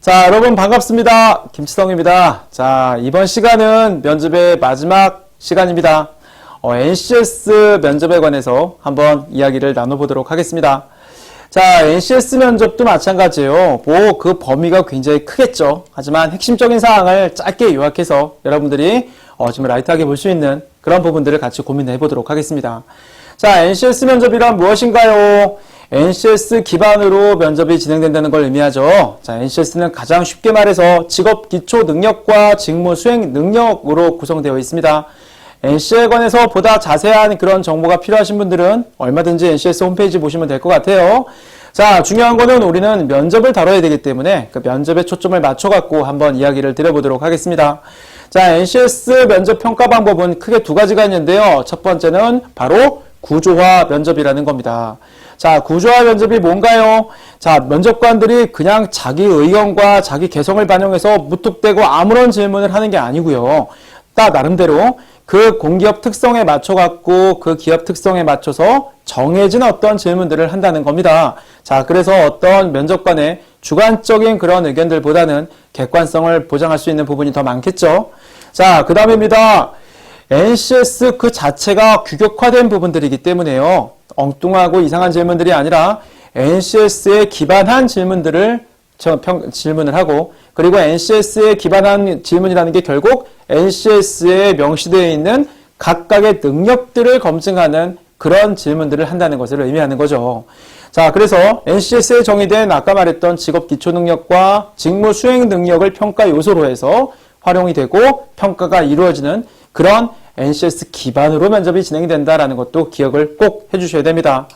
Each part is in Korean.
자, 여러분 반갑습니다. 김치성입니다. 자, 이번 시간은 면접의 마지막 시간입니다. 어, NCS 면접에 관해서 한번 이야기를 나눠보도록 하겠습니다. 자, NCS 면접도 마찬가지예요. 뭐 그 범위가 굉장히 크겠죠. 하지만 핵심적인 사항을 짧게 요약해서 여러분들이 어, 좀 라이트하게 볼 수 있는 그런 부분들을 같이 고민해 보도록 하겠습니다. 자, NCS 면접이란 무엇인가요? NCS 기반으로 면접이 진행된다는 걸 의미하죠. 자, NCS는 가장 쉽게 말해서 직업 기초 능력과 직무 수행 능력으로 구성되어 있습니다. NC에 관해서 보다 자세한 그런 정보가 필요하신 분들은 얼마든지 NCS 홈페이지 보시면 될 것 같아요. 자, 중요한 거는 우리는 면접을 다뤄야 되기 때문에 그 면접에 초점을 맞춰갖고 한번 이야기를 드려보도록 하겠습니다. 자, NCS 면접 평가 방법은 크게 두 가지가 있는데요. 첫 번째는 바로 구조화 면접이라는 겁니다. 자, 구조화 면접이 뭔가요? 자, 면접관들이 그냥 자기 의견과 자기 개성을 반영해서 무뚝대고 아무런 질문을 하는 게 아니고요. 딱 나름대로 그 공기업 특성에 맞춰 갖고 그 기업 특성에 맞춰서 정해진 어떤 질문들을 한다는 겁니다. 자, 그래서 어떤 면접관의 주관적인 그런 의견들보다는 객관성을 보장할 수 있는 부분이 더 많겠죠. 자, 그 다음입니다. NCS 그 자체가 규격화된 부분들이기 때문에요. 엉뚱하고 이상한 질문들이 아니라 NCS에 기반한 질문들을 질문을 하고 그리고 NCS에 기반한 질문이라는 게 결국 NCS에 명시되어 있는 각각의 능력들을 검증하는 그런 질문들을 한다는 것을 의미하는 거죠. 자, 그래서 NCS에 정의된 아까 말했던 직업 기초 능력과 직무 수행 능력을 평가 요소로 해서 활용이 되고 평가가 이루어지는 그런 NCS 기반으로 면접이 진행된다라는 것도 기억을 꼭 해주셔야 됩니다.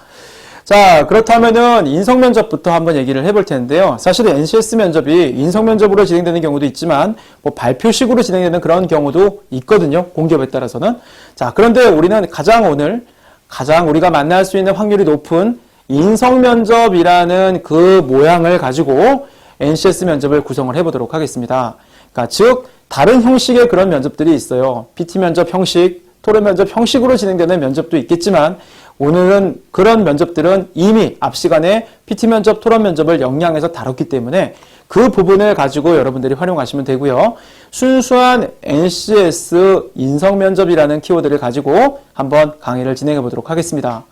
자, 그렇다면은 인성 면접부터 한번 얘기를 해볼 텐데요. 사실 NCS 면접이 인성 면접으로 진행되는 경우도 있지만 뭐 발표식으로 진행되는 그런 경우도 있거든요. 공기업에 따라서는. 자, 그런데 우리는 가장 오늘 가장 우리가 만날 수 있는 확률이 높은 인성 면접이라는 그 모양을 가지고 NCS 면접을 구성을 해보도록 하겠습니다. 그러니까 즉 다른 형식의 그런 면접들이 있어요. PT 면접 형식, 토론 면접 형식으로 진행되는 면접도 있겠지만 오늘은 그런 면접들은 이미 앞 시간에 PT 면접, 토론 면접을 영양해서 다뤘기 때문에 그 부분을 가지고 여러분들이 활용하시면 되고요. 순수한 NCS 인성 면접이라는 키워드를 가지고 한번 강의를 진행해 보도록 하겠습니다.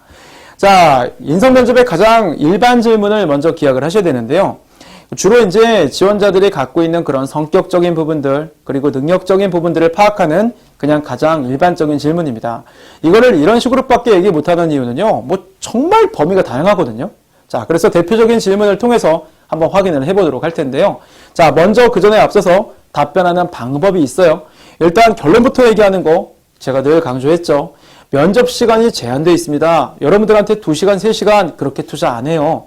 자, 인성 면접의 가장 일반 질문을 먼저 기억을 하셔야 되는데요. 주로 이제 지원자들이 갖고 있는 그런 성격적인 부분들, 그리고 능력적인 부분들을 파악하는 그냥 가장 일반적인 질문입니다. 이거를 이런 식으로밖에 얘기 못하는 이유는요, 뭐 정말 범위가 다양하거든요. 자, 그래서 대표적인 질문을 통해서 한번 확인을 해보도록 할 텐데요. 자, 먼저 그 전에 앞서서 답변하는 방법이 있어요. 일단 결론부터 얘기하는 거 제가 늘 강조했죠. 면접 시간이 제한되어 있습니다. 여러분들한테 2시간, 3시간 그렇게 투자 안 해요.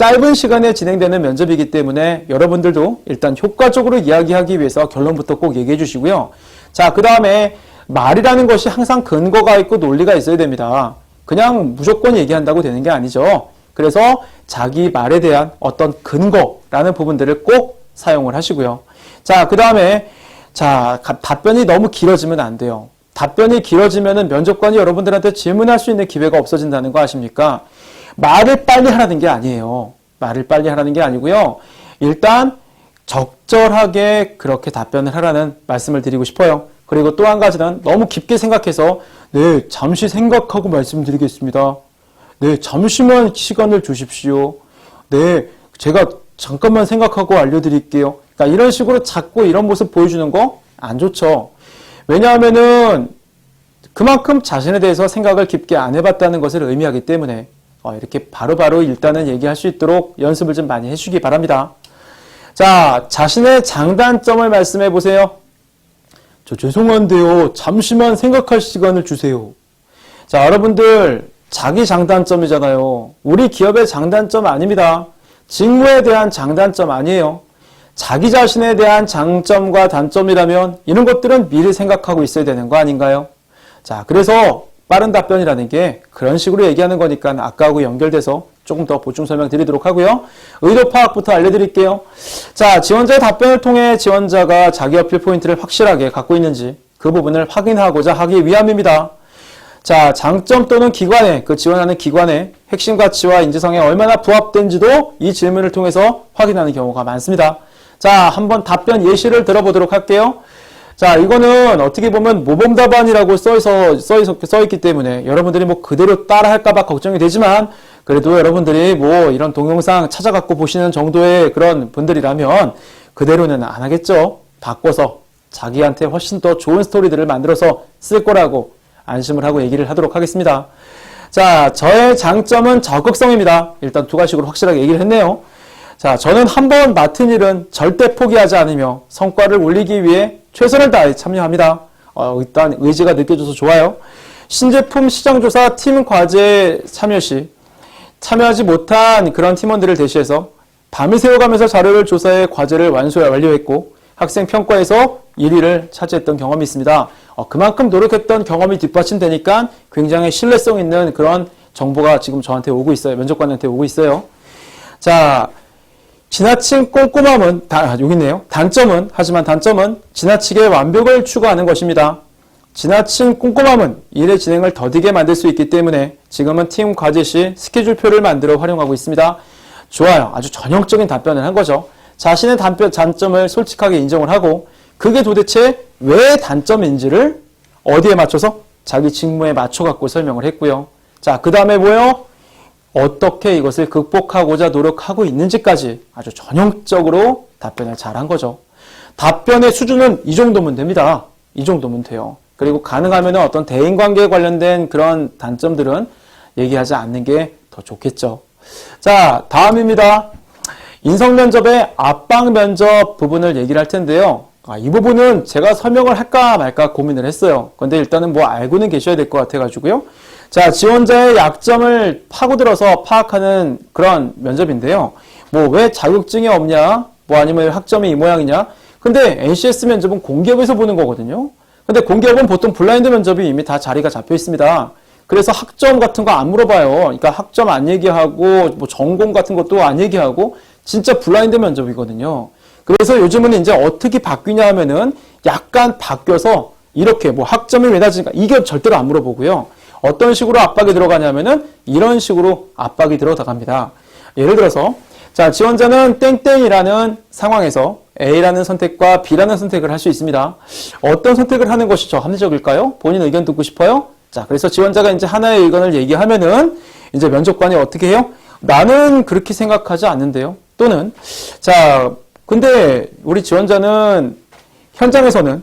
짧은 시간에 진행되는 면접이기 때문에 여러분들도 일단 효과적으로 이야기하기 위해서 결론부터 꼭 얘기해 주시고요. 자, 그 다음에 말이라는 것이 항상 근거가 있고 논리가 있어야 됩니다. 그냥 무조건 얘기한다고 되는 게 아니죠. 그래서 자기 말에 대한 어떤 근거라는 부분들을 꼭 사용을 하시고요. 자, 그 다음에 자, 답변이 너무 길어지면 안 돼요. 답변이 길어지면은 면접관이 여러분들한테 질문할 수 있는 기회가 없어진다는 거 아십니까? 말을 빨리 하라는 게 아니에요. 말을 빨리 하라는 게 아니고요. 일단 적절하게 그렇게 답변을 하라는 말씀을 드리고 싶어요. 그리고 또 한 가지는 너무 깊게 생각해서 네, 잠시 생각하고 말씀드리겠습니다. 네, 잠시만 시간을 주십시오. 네, 제가 잠깐만 생각하고 알려드릴게요. 그러니까 이런 식으로 자꾸 이런 모습 보여주는 거 안 좋죠. 왜냐하면은 그만큼 자신에 대해서 생각을 깊게 안 해봤다는 것을 의미하기 때문에 어, 이렇게 바로바로 바로 일단은 얘기할 수 있도록 연습을 좀 많이 해주기 바랍니다. 자, 자신의 장단점을 말씀해 보세요. 저 죄송한데요. 잠시만 생각할 시간을 주세요. 자, 여러분들 자기 장단점이잖아요. 우리 기업의 장단점 아닙니다. 직무에 대한 장단점 아니에요. 자기 자신에 대한 장점과 단점이라면 이런 것들은 미리 생각하고 있어야 되는 거 아닌가요? 자, 그래서 빠른 답변이라는 게 그런 식으로 얘기하는 거니까 아까하고 연결돼서 조금 더 보충 설명 드리도록 하고요. 의도 파악부터 알려드릴게요. 자, 지원자의 답변을 통해 지원자가 자기 어필 포인트를 확실하게 갖고 있는지 그 부분을 확인하고자 하기 위함입니다. 자, 장점 또는 기관의, 그 지원하는 기관의 핵심 가치와 인지성에 얼마나 부합된지도 이 질문을 통해서 확인하는 경우가 많습니다. 자, 한번 답변 예시를 들어보도록 할게요. 자, 이거는 어떻게 보면 모범 답안이라고 써서 써, 써 있기 때문에 여러분들이 뭐 그대로 따라 할까봐 걱정이 되지만 그래도 여러분들이 뭐 이런 동영상 찾아갖고 보시는 정도의 그런 분들이라면 그대로는 안 하겠죠. 바꿔서 자기한테 훨씬 더 좋은 스토리들을 만들어서 쓸 거라고 안심을 하고 얘기를 하도록 하겠습니다. 자, 저의 장점은 적극성입니다. 일단 두 가지로 확실하게 얘기를 했네요. 자, 저는 한 번 맡은 일은 절대 포기하지 않으며 성과를 올리기 위해 최선을 다해 참여합니다. 어, 일단 의지가 느껴져서 좋아요. 신제품 시장조사 팀 과제 참여 시 참여하지 못한 그런 팀원들을 대시해서 밤을 새워가면서 자료를 조사해 과제를 완수, 완료했고 학생 평가에서 1위를 차지했던 경험이 있습니다. 어, 그만큼 노력했던 경험이 뒷받침되니까 굉장히 신뢰성 있는 그런 정보가 지금 저한테 오고 있어요. 면접관한테 오고 있어요. 자, 지나친 꼼꼼함은 다, 여기 있네요. 단점은 하지만 단점은 지나치게 완벽을 추구하는 것입니다. 지나친 꼼꼼함은 일의 진행을 더디게 만들 수 있기 때문에 지금은 팀 과제 시 스케줄표를 만들어 활용하고 있습니다. 좋아요. 아주 전형적인 답변을 한 거죠. 자신의 단점, 단점을 솔직하게 인정을 하고 그게 도대체 왜 단점인지를 어디에 맞춰서 자기 직무에 맞춰 갖고 설명을 했고요. 자, 그 다음에 뭐요? 어떻게 이것을 극복하고자 노력하고 있는지까지 아주 전형적으로 답변을 잘한 거죠. 답변의 수준은 이 정도면 됩니다. 이 정도면 돼요. 그리고 가능하면 어떤 대인관계에 관련된 그런 단점들은 얘기하지 않는 게 더 좋겠죠. 자, 다음입니다. 인성 면접의 압박 면접 부분을 얘기를 할 텐데요. 아, 이 부분은 제가 설명을 할까 말까 고민을 했어요. 근데 일단은 뭐 알고는 계셔야 될 것 같아가지고요. 자, 지원자의 약점을 파고들어서 파악하는 그런 면접인데요. 뭐 왜 자격증이 없냐? 뭐 아니면 학점이 이 모양이냐? 근데 NCS 면접은 공기업에서 보는 거거든요. 근데 공기업은 보통 블라인드 면접이 이미 다 자리가 잡혀 있습니다. 그래서 학점 같은 거 안 물어봐요. 그러니까 학점 안 얘기하고 뭐 전공 같은 것도 안 얘기하고 진짜 블라인드 면접이거든요. 그래서 요즘은 이제 어떻게 바뀌냐 하면은 약간 바뀌어서 이렇게 뭐 학점이 왜 낮으니까 이게 절대로 안 물어보고요. 어떤 식으로 압박이 들어가냐면은 이런 식으로 압박이 들어갑니다. 예를 들어서 자 지원자는 땡땡이라는 상황에서 A라는 선택과 B라는 선택을 할 수 있습니다. 어떤 선택을 하는 것이 더 합리적일까요? 본인 의견 듣고 싶어요? 자 그래서 지원자가 이제 하나의 의견을 얘기하면은 이제 면접관이 어떻게 해요? 나는 그렇게 생각하지 않는데요. 또는 자 근데 우리 지원자는 현장에서는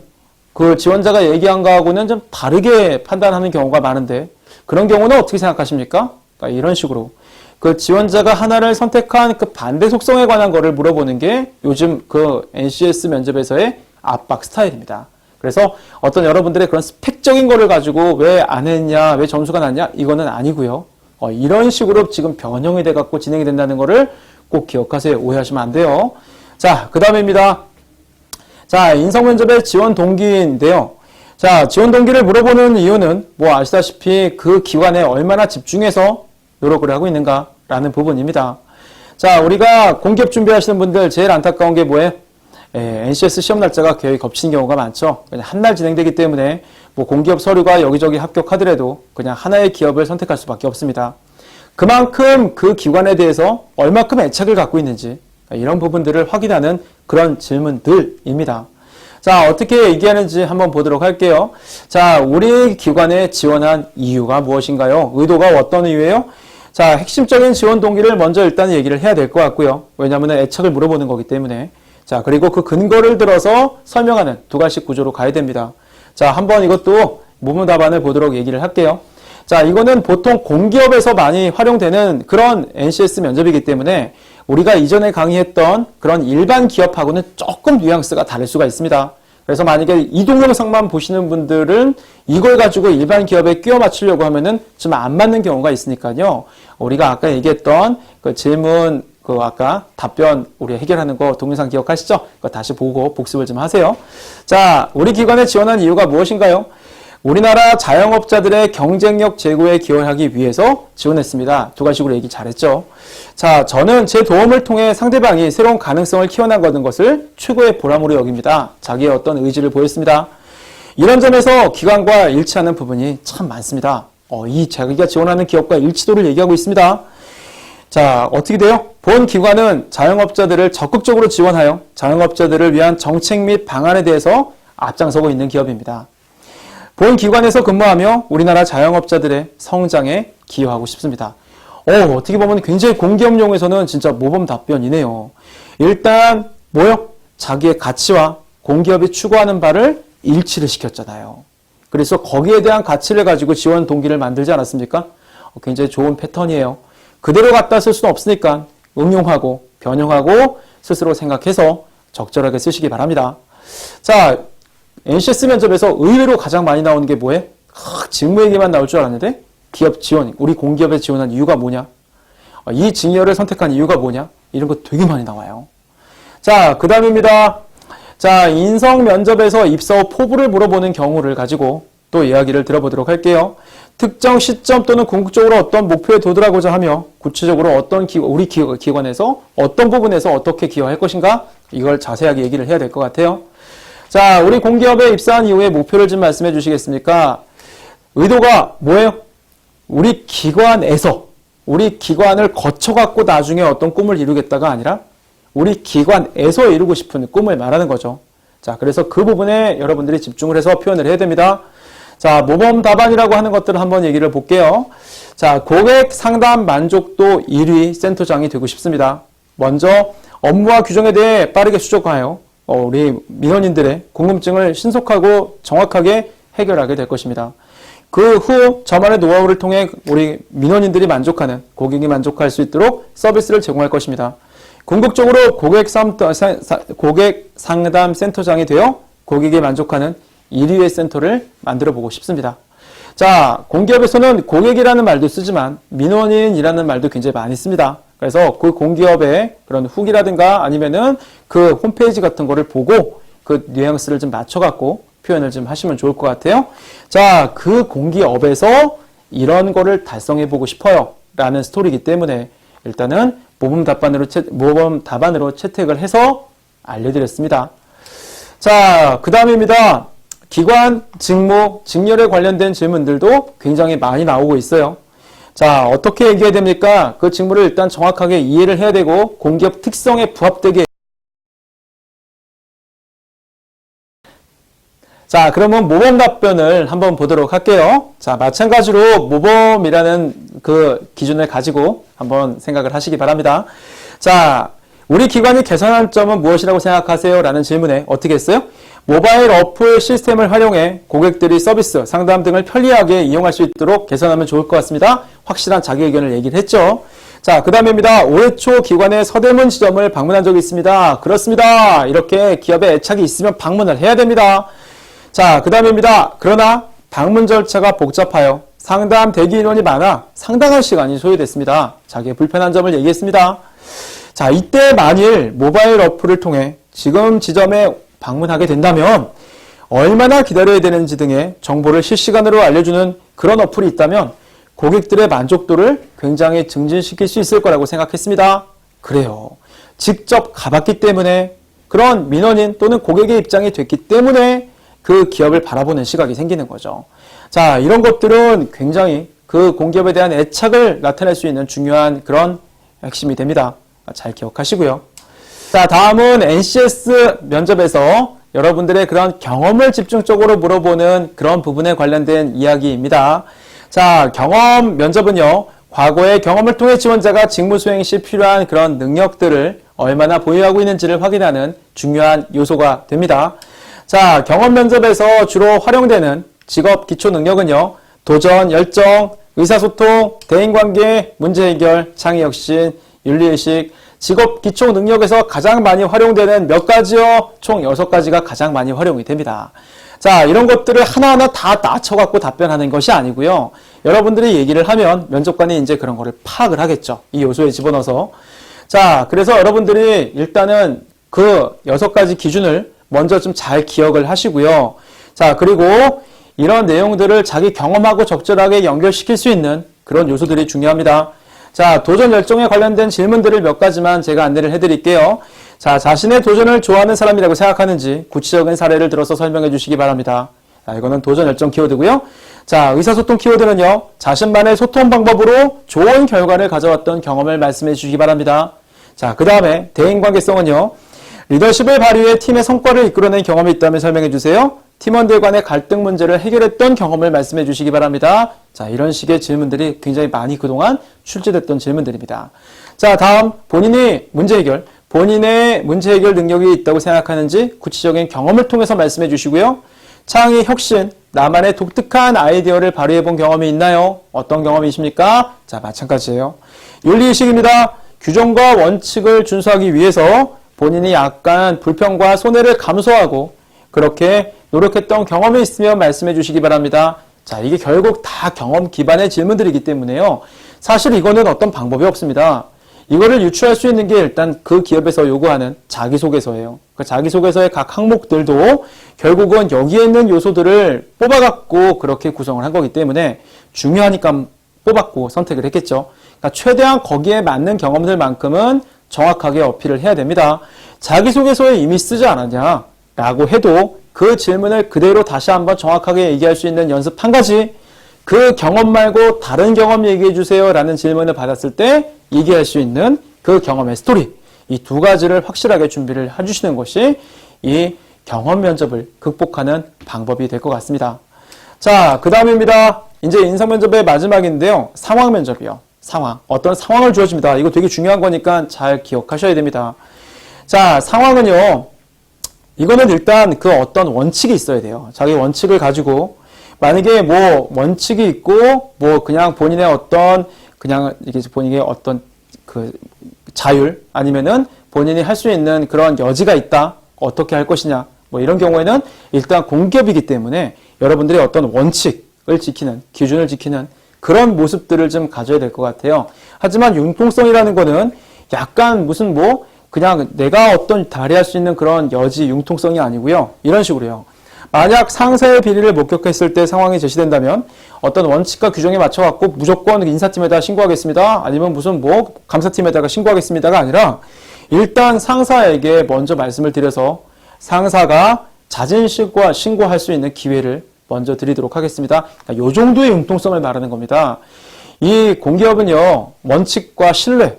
그 지원자가 얘기한 거하고는 좀 다르게 판단하는 경우가 많은데 그런 경우는 어떻게 생각하십니까? 그러니까 이런 식으로 그 지원자가 하나를 선택한 그 반대 속성에 관한 거를 물어보는 게 요즘 그 NCS 면접에서의 압박 스타일입니다. 그래서 어떤 여러분들의 그런 스펙적인 거를 가지고 왜 안 했냐, 왜 점수가 낮냐 이거는 아니고요. 어, 이런 식으로 지금 변형이 돼 갖고 진행이 된다는 거를 꼭 기억하세요. 오해하시면 안 돼요. 자, 그 다음입니다. 자, 인성 면접의 지원 동기인데요. 자, 지원 동기를 물어보는 이유는 뭐 아시다시피 그 기관에 얼마나 집중해서 노력을 하고 있는가라는 부분입니다. 자, 우리가 공기업 준비하시는 분들 제일 안타까운 게 뭐예요? 예, NCS 시험 날짜가 거의 겹치는 경우가 많죠. 그냥 한 날 진행되기 때문에 뭐 공기업 서류가 여기저기 합격하더라도 그냥 하나의 기업을 선택할 수밖에 없습니다. 그만큼 그 기관에 대해서 얼마큼 애착을 갖고 있는지 이런 부분들을 확인하는 그런 질문들입니다. 자, 어떻게 얘기하는지 한번 보도록 할게요. 자, 우리 기관에 지원한 이유가 무엇인가요? 의도가 어떤 이유예요? 자, 핵심적인 지원 동기를 먼저 일단 얘기를 해야 될 것 같고요. 왜냐하면 애착을 물어보는 거기 때문에. 자, 그리고 그 근거를 들어서 설명하는 두 가지 구조로 가야 됩니다. 자, 한번 이것도 무문 답안을 보도록 얘기를 할게요. 자, 이거는 보통 공기업에서 많이 활용되는 그런 NCS 면접이기 때문에 우리가 이전에 강의했던 그런 일반 기업하고는 조금 뉘앙스가 다를 수가 있습니다. 그래서 만약에 이 동 영상만 보시는 분들은 이걸 가지고 일반 기업에 끼워 맞추려고 하면은 좀 안 맞는 경우가 있으니까요. 우리가 아까 얘기했던 그 질문 그 아까 답변 우리 해결하는 거 동영상 기억하시죠? 그거 다시 보고 복습을 좀 하세요. 자, 우리 기관에 지원한 이유가 무엇인가요? 우리나라 자영업자들의 경쟁력 제고에 기여하기 위해서 지원했습니다. 두 가지로 얘기 잘했죠. 자, 저는 제 도움을 통해 상대방이 새로운 가능성을 키워나가는 것을 최고의 보람으로 여깁니다. 자기의 어떤 의지를 보였습니다. 이런 점에서 기관과 일치하는 부분이 참 많습니다. 어, 이 자기가 지원하는 기업과 일치도를 얘기하고 있습니다. 자, 어떻게 돼요? 본 기관은 자영업자들을 적극적으로 지원하여 자영업자들을 위한 정책 및 방안에 대해서 앞장서고 있는 기업입니다. 본 기관에서 근무하며 우리나라 자영업자들의 성장에 기여하고 싶습니다. 어, 어떻게 보면 굉장히 공기업용에서는 진짜 모범 답변이네요. 일단 뭐요? 자기의 가치와 공기업이 추구하는 바를 일치를 시켰잖아요. 그래서 거기에 대한 가치를 가지고 지원 동기를 만들지 않았습니까? 어, 굉장히 좋은 패턴이에요. 그대로 갖다 쓸 수는 없으니까 응용하고 변형하고 스스로 생각해서 적절하게 쓰시기 바랍니다. 자, NCS 면접에서 의외로 가장 많이 나오는 게 뭐예요? 아, 직무 얘기만 나올 줄 알았는데 기업 지원, 우리 공기업에 지원한 이유가 뭐냐? 어, 이 직렬을 선택한 이유가 뭐냐? 이런 거 되게 많이 나와요. 자, 그 다음입니다. 자, 인성 면접에서 입사 후 포부를 물어보는 경우를 가지고 또 이야기를 들어보도록 할게요. 특정 시점 또는 궁극적으로 어떤 목표에 도달하고자 하며 구체적으로 어떤 기, 우리 기, 기관에서 어떤 부분에서 어떻게 기여할 것인가 이걸 자세하게 얘기를 해야 될 것 같아요. 자, 우리 공기업에 입사한 이후에 목표를 좀 말씀해 주시겠습니까? 의도가 뭐예요? 우리 기관에서 우리 기관을 거쳐갖고 나중에 어떤 꿈을 이루겠다가 아니라 우리 기관에서 이루고 싶은 꿈을 말하는 거죠. 자, 그래서 그 부분에 여러분들이 집중을 해서 표현을 해야 됩니다. 자, 모범 답안이라고 하는 것들을 한번 얘기를 볼게요. 자, 고객 상담 만족도 1위 센터장이 되고 싶습니다. 먼저 업무와 규정에 대해 빠르게 수정하여 어, 우리 민원인들의 궁금증을 신속하고 정확하게 해결하게 될 것입니다. 그 후 저만의 노하우를 통해 우리 민원인들이 만족하는 고객이 만족할 수 있도록 서비스를 제공할 것입니다. 궁극적으로 고객 상담 센터장이 되어 고객이 만족하는 1위의 센터를 만들어 보고 싶습니다. 자, 공기업에서는 고객이라는 말도 쓰지만 민원인이라는 말도 굉장히 많이 씁니다. 그래서 그 공기업의 그런 후기라든가 아니면은 그 홈페이지 같은 거를 보고 그 뉘앙스를 좀 맞춰갖고 표현을 좀 하시면 좋을 것 같아요. 자, 그 공기업에서 이런 거를 달성해 보고 싶어요. 라는 스토리이기 때문에 일단은 모범 답안으로, 채, 모범 답안으로 채택을 해서 알려드렸습니다. 자, 그 다음입니다. 기관, 직무, 직렬에 관련된 질문들도 굉장히 많이 나오고 있어요. 자, 어떻게 얘기해야 됩니까? 그 직무를 일단 정확하게 이해를 해야 되고 공기업 특성에 부합되게 자, 그러면 모범 답변을 한번 보도록 할게요. 자, 마찬가지로 모범이라는 그 기준을 가지고 한번 생각을 하시기 바랍니다. 자, 우리 기관이 개선할 점은 무엇이라고 생각하세요? 라는 질문에 어떻게 했어요? 모바일 어플 시스템을 활용해 고객들이 서비스, 상담 등을 편리하게 이용할 수 있도록 개선하면 좋을 것 같습니다. 확실한 자기 의견을 얘기를 했죠. 자, 그 다음입니다. 올해 초 기관의 서대문 지점을 방문한 적이 있습니다. 그렇습니다. 이렇게 기업에 애착이 있으면 방문을 해야 됩니다. 자, 그 다음입니다. 그러나 방문 절차가 복잡하여 상담 대기 인원이 많아 상당한 시간이 소요됐습니다. 자기의 불편한 점을 얘기했습니다. 자, 이때 만일 모바일 어플을 통해 지금 지점에 방문하게 된다면 얼마나 기다려야 되는지 등의 정보를 실시간으로 알려주는 그런 어플이 있다면 고객들의 만족도를 굉장히 증진시킬 수 있을 거라고 생각했습니다. 그래요. 직접 가봤기 때문에 그런 민원인 또는 고객의 입장이 됐기 때문에 그 기업을 바라보는 시각이 생기는 거죠. 자, 이런 것들은 굉장히 그 공기업에 대한 애착을 나타낼 수 있는 중요한 그런 핵심이 됩니다. 잘 기억하시고요. 자, 다음은 NCS 면접에서 여러분들의 그런 경험을 집중적으로 물어보는 그런 부분에 관련된 이야기입니다. 자, 경험 면접은요, 과거의 경험을 통해 지원자가 직무 수행 시 필요한 그런 능력들을 얼마나 보유하고 있는지를 확인하는 중요한 요소가 됩니다. 자, 경험 면접에서 주로 활용되는 직업 기초 능력은요. 도전, 열정, 의사소통, 대인관계, 문제 해결, 창의 혁신, 윤리의식, 직업 기초 능력에서 가장 많이 활용되는 몇 가지요? 총 여섯 가지가 가장 많이 활용이 됩니다. 자, 이런 것들을 하나하나 다 낮춰갖고 답변하는 것이 아니고요. 여러분들이 얘기를 하면 면접관이 이제 그런 거를 파악을 하겠죠. 이 요소에 집어넣어서. 자, 그래서 여러분들이 일단은 그 여섯 가지 기준을 먼저 좀 잘 기억을 하시고요. 자, 그리고 이런 내용들을 자기 경험하고 적절하게 연결시킬 수 있는 그런 요소들이 중요합니다. 자, 도전 열정에 관련된 질문들을 몇 가지만 제가 안내를 해드릴게요. 자, 자신의 도전을 좋아하는 사람이라고 생각하는지 구체적인 사례를 들어서 설명해 주시기 바랍니다. 자, 이거는 도전 열정 키워드고요. 자, 의사소통 키워드는요. 자신만의 소통 방법으로 좋은 결과를 가져왔던 경험을 말씀해 주시기 바랍니다. 자, 그 다음에 대인관계성은요. 리더십을 발휘해 팀의 성과를 이끌어낸 경험이 있다면 설명해 주세요. 팀원들 간의 갈등 문제를 해결했던 경험을 말씀해 주시기 바랍니다. 자, 이런 식의 질문들이 굉장히 많이 그동안 출제됐던 질문들입니다. 자, 다음 본인이 문제 해결, 본인의 문제 해결 능력이 있다고 생각하는지 구체적인 경험을 통해서 말씀해 주시고요. 창의 혁신, 나만의 독특한 아이디어를 발휘해 본 경험이 있나요? 어떤 경험이십니까? 자, 마찬가지예요. 윤리의식입니다. 규정과 원칙을 준수하기 위해서 본인이 약간 불평과 손해를 감수하고 그렇게 노력했던 경험이 있으면 말씀해 주시기 바랍니다. 자, 이게 결국 다 경험 기반의 질문들이기 때문에요. 사실 이거는 어떤 방법이 없습니다. 이거를 유추할 수 있는 게 일단 그 기업에서 요구하는 자기소개서예요. 그 자기소개서의 각 항목들도 결국은 여기에 있는 요소들을 뽑아갖고 그렇게 구성을 한 거기 때문에 중요하니까 뽑았고 선택을 했겠죠. 그러니까 최대한 거기에 맞는 경험들만큼은 정확하게 어필을 해야 됩니다. 자기소개서에 이미 쓰지 않았냐? 라고 해도 그 질문을 그대로 다시 한번 정확하게 얘기할 수 있는 연습 한 가지, 그 경험 말고 다른 경험 얘기해 주세요 라는 질문을 받았을 때 얘기할 수 있는 그 경험의 스토리, 이 두 가지를 확실하게 준비를 해주시는 것이 이 경험 면접을 극복하는 방법이 될 것 같습니다. 자, 그 다음입니다. 이제 인성 면접의 마지막인데요. 상황 면접이요. 상황. 어떤 상황을 주어집니다. 이거 되게 중요한 거니까 잘 기억하셔야 됩니다. 자, 상황은요. 이거는 일단 그 어떤 원칙이 있어야 돼요. 자기 원칙을 가지고 만약에 뭐 원칙이 있고 뭐 그냥 본인의 어떤 그냥 이게 본인의 어떤 그 자율 아니면은 본인이 할 수 있는 그런 여지가 있다. 어떻게 할 것이냐. 뭐 이런 경우에는 일단 공기업이기 때문에 여러분들이 어떤 원칙을 지키는 기준을 지키는 그런 모습들을 좀 가져야 될 것 같아요. 하지만 융통성이라는 거는 약간 무슨 뭐 그냥 내가 어떤 발휘할 수 있는 그런 여지 융통성이 아니고요. 이런 식으로요. 만약 상사의 비리를 목격했을 때 상황이 제시된다면 어떤 원칙과 규정에 맞춰 갖고 무조건 인사팀에다 신고하겠습니다. 아니면 무슨 뭐 감사팀에다가 신고하겠습니다가 아니라 일단 상사에게 먼저 말씀을 드려서 상사가 자진 신고, 신고할 수 있는 기회를 먼저 드리도록 하겠습니다. 그러니까 요 정도의 융통성을 말하는 겁니다. 이 공기업은요, 원칙과 신뢰,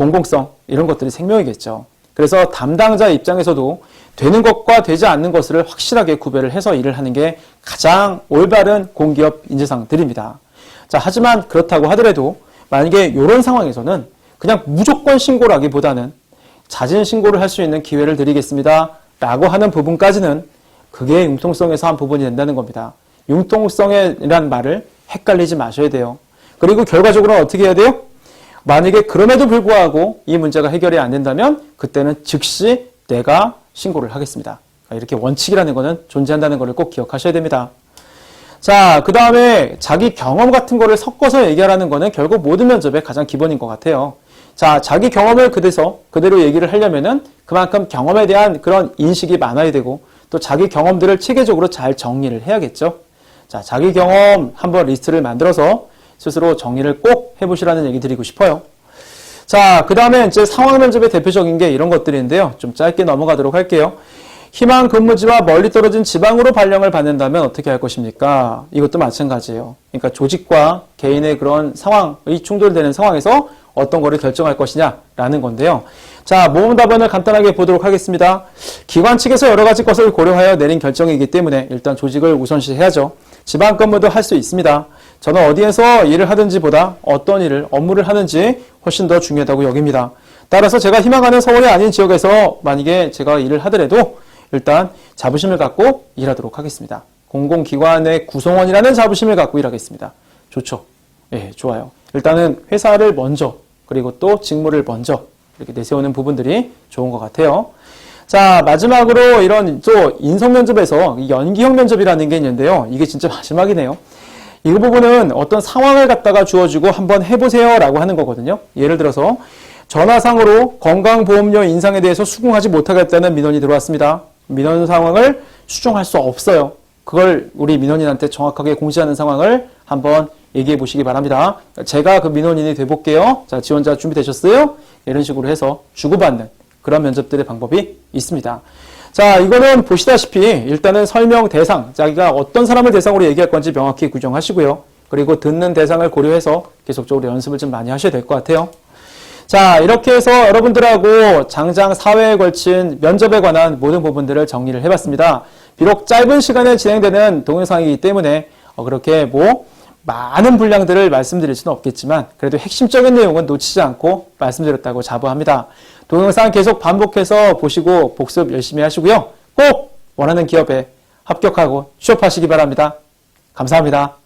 공공성, 이런 것들이 생명이겠죠. 그래서 담당자 입장에서도 되는 것과 되지 않는 것을 확실하게 구별을 해서 일을 하는 게 가장 올바른 공기업 인재상들입니다. 자, 하지만 그렇다고 하더라도 만약에 이런 상황에서는 그냥 무조건 신고라기보다는 자진 신고를 할 수 있는 기회를 드리겠습니다. 라고 하는 부분까지는 그게 융통성에서 한 부분이 된다는 겁니다. 융통성이란 말을 헷갈리지 마셔야 돼요. 그리고 결과적으로는 어떻게 해야 돼요? 만약에 그럼에도 불구하고 이 문제가 해결이 안 된다면 그때는 즉시 내가 신고를 하겠습니다. 이렇게 원칙이라는 것은 존재한다는 것을 꼭 기억하셔야 됩니다. 자, 그 다음에 자기 경험 같은 거를 섞어서 얘기하라는 거는 결국 모든 면접의 가장 기본인 것 같아요. 자, 자기 경험을 그대서 그대로 얘기를 하려면은 그만큼 경험에 대한 그런 인식이 많아야 되고 또 자기 경험들을 체계적으로 잘 정리를 해야겠죠. 자, 자기 경험 한번 리스트를 만들어서 스스로 정리를 꼭 해보시라는 얘기 드리고 싶어요. 자, 그 다음에 이제 상황 면접의 대표적인 게 이런 것들인데요. 좀 짧게 넘어가도록 할게요. 희망 근무지와 멀리 떨어진 지방으로 발령을 받는다면 어떻게 할 것입니까? 이것도 마찬가지예요. 그러니까 조직과 개인의 그런 상황의 충돌되는 상황에서 어떤 거를 결정할 것이냐라는 건데요. 자, 모범 답안을 간단하게 보도록 하겠습니다. 기관 측에서 여러 가지 것을 고려하여 내린 결정이기 때문에 일단 조직을 우선시 해야죠. 지방 근무도 할 수 있습니다. 저는 어디에서 일을 하든지보다 어떤 일을, 업무를 하는지 훨씬 더 중요하다고 여깁니다. 따라서 제가 희망하는 서울이 아닌 지역에서 만약에 제가 일을 하더라도 일단 자부심을 갖고 일하도록 하겠습니다. 공공기관의 구성원이라는 자부심을 갖고 일하겠습니다. 좋죠? 예, 좋아요. 일단은 회사를 먼저, 그리고 또 직무를 먼저 이렇게 내세우는 부분들이 좋은 것 같아요. 자, 마지막으로 이런 또 인성 면접에서 연기형 면접이라는 게 있는데요. 이게 진짜 마지막이네요. 이 부분은 어떤 상황을 갖다가 주어지고 한번 해보세요 라고 하는 거거든요. 예를 들어서 전화상으로 건강보험료 인상에 대해서 수긍하지 못하겠다는 민원이 들어왔습니다. 민원 상황을 수정할 수 없어요. 그걸 우리 민원인한테 정확하게 공지하는 상황을 한번 얘기해 보시기 바랍니다. 제가 그 민원인이 돼 볼게요. 자, 지원자 준비되셨어요? 이런 식으로 해서 주고받는 그런 면접들의 방법이 있습니다. 자, 이거는 보시다시피 일단은 설명 대상, 자기가 어떤 사람을 대상으로 얘기할 건지 명확히 규정하시고요. 그리고 듣는 대상을 고려해서 계속적으로 연습을 좀 많이 하셔야 될 것 같아요. 자, 이렇게 해서 여러분들하고 장장 사회에 걸친 면접에 관한 모든 부분들을 정리를 해봤습니다. 비록 짧은 시간에 진행되는 동영상이기 때문에 어, 그렇게 뭐 많은 분량들을 말씀드릴 수는 없겠지만 그래도 핵심적인 내용은 놓치지 않고 말씀드렸다고 자부합니다. 동영상 계속 반복해서 보시고 복습 열심히 하시고요. 꼭 원하는 기업에 합격하고 취업하시기 바랍니다. 감사합니다.